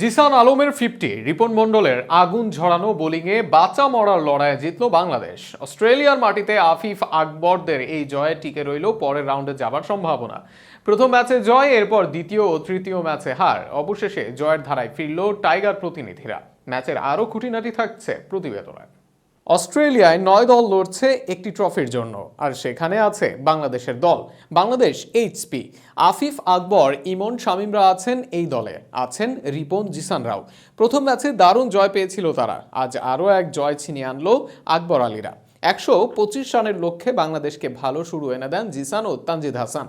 জিসান আলমের ফিফটি, রিপন মণ্ডলের আগুন ঝরানো বোলিংয়ে বাঁচা মরার লড়াইয়ে জিতল বাংলাদেশ। অস্ট্রেলিয়ার মাটিতে আফিফ আকবরদের এই জয়ে টিকে রইল পরের রাউন্ডে যাবার সম্ভাবনা। প্রথম ম্যাচে জয়, এরপর দ্বিতীয় ও তৃতীয় ম্যাচে হার। অবশেষে জয়ের ধারায় ফিরল টাইগার প্রতিনিধিরা। ম্যাচের আরও খুঁটিনাটি থাকছে প্রতিবেদনায় অস্ট্রেলিয়ায় নয় দল লড়ছে একটি ট্রফির জন্য, আর সেখানে আছে বাংলাদেশের দল। বাংলাদেশ এইচপি আফিফ আকবর, ইমন শামিমরা আছেন এই দলে। আছেন রিপন জিসান রাও প্রথম ম্যাচে দারুণ জয় পেয়েছিল তারা। আজ আরও এক জয় ছিনিয়ে আনলো আকবর আলীরা। একশো পঁচিশ রানের লক্ষ্যে বাংলাদেশকে ভালো শুরু এনে দেন জিসান ও তানজিদ হাসান।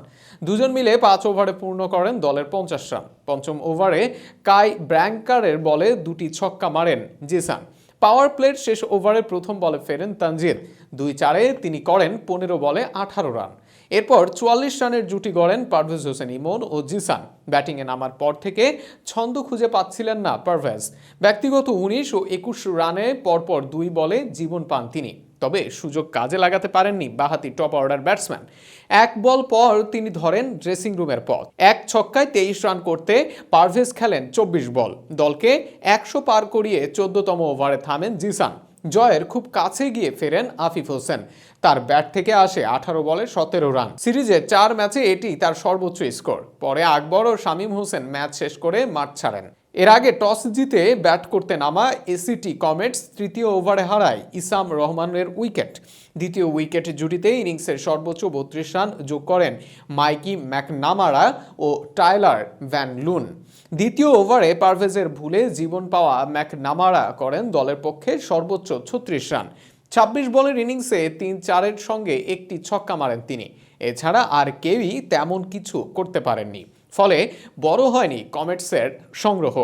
দুজন মিলে পাঁচ ওভারে পূর্ণ করেন দলের পঞ্চাশ রান। পঞ্চম ওভারে কাই ব্র্যাঙ্কারের বলে দুটি ছক্কা মারেন জিসান। পাওয়ার প্লেট শেষ ওভারে প্রথম বলে ফেরেন তানজিদ। দুই চারে তিনি করেন পনেরো বলে আঠারো রান। এরপর চুয়াল্লিশ রানের জুটি গড়েন পারভেজ হোসেন ইমন ও জিসান। ব্যাটিংয়ে নামার পর থেকে ছন্দ খুঁজে পাচ্ছিলেন না পারভেজ। ব্যক্তিগত উনিশ ও একুশ রানে পরপর দুই বলে জীবন পান তিনি। তবে সুযোগ কাজে লাগাতে পারেননি বাহাতি টপ অর্ডার ব্যাটসম্যান। এক বল পর তিনি ধরেন ড্রেসিং রুমের পথ। এক ছক্কায় তেইশ রান করতে পারভেজ খেলেন চব্বিশ বল। দলকে একশো পার করিয়ে চোদ্দতম ওভারে থামেন জিসান। জয়ের খুব কাছে গিয়ে ফেরেন আফিফ হোসেন। তার ব্যাট থেকে আসে আঠারো বলে সতেরো রান। সিরিজে চার ম্যাচে এটি তার সর্বোচ্চ স্কোর। পরে আকবর ও শামীম হোসেন ম্যাচ শেষ করে মাঠ ছাড়েন। এর আগে টস জিতে ব্যাট করতে নামা এসিটি কমেটস তৃতীয় ওভারে হারায় ইসাম রহমানের উইকেট। দ্বিতীয় উইকেট জুটিতে ইনিংসের সর্বোচ্চ বত্রিশ রান যোগ করেন মাইকি ম্যাকনামারা ও টাইলার ভ্যান লুন। দ্বিতীয় ওভারে পারভেজের ভুলে জীবন পাওয়া ম্যাকনামারা করেন দলের পক্ষে সর্বোচ্চ ছত্রিশ রান। ছাব্বিশ বলের ইনিংসে তিন চারের সঙ্গে একটি ছক্কা মারেন তিনি। এছাড়া আর কেউই তেমন কিছু করতে পারেননি। ফলে বড় হয়নি কমেটসের সংগ্রহ।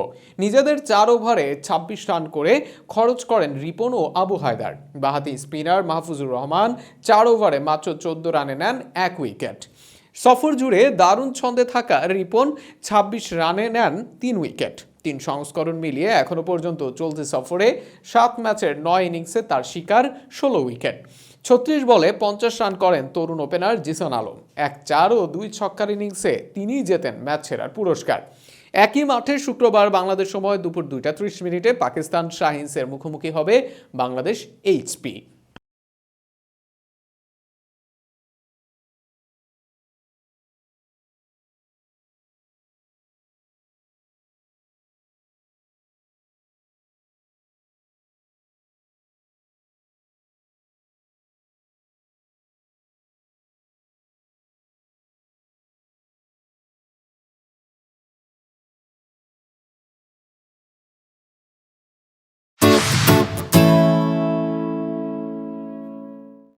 নিজেদের চার ওভারে ২৬ রান করে খরচ করেন রিপন ও আবু হায়দার। বাহাতি স্পিনার মাহফুজুর রহমান চার ওভারে মাত্র চোদ্দ রানে নেন এক উইকেট। সফর জুড়ে দারুণ ছন্দে থাকা রিপন ২৬ রানে নেন তিন উইকেট। তিন সংস্করণ মিলিয়ে এখনও পর্যন্ত চলছে সফরে সাত ম্যাচের নয় ইনিংসে তার শিকার ষোলো উইকেট। ছত্রিশ বলে পঞ্চাশ রান করেন তরুণ ওপেনার জিসন আলম। এক চার ও দুই ছক্কার ইনিংসে তিনিই জেতেন ম্যাচ সেরার পুরস্কার। একই মাঠে শুক্রবার বাংলাদেশ সময় দুপুর দুইটা ত্রিশ মিনিটে পাকিস্তান শাহিনসের মুখোমুখি হবে বাংলাদেশ এইচপি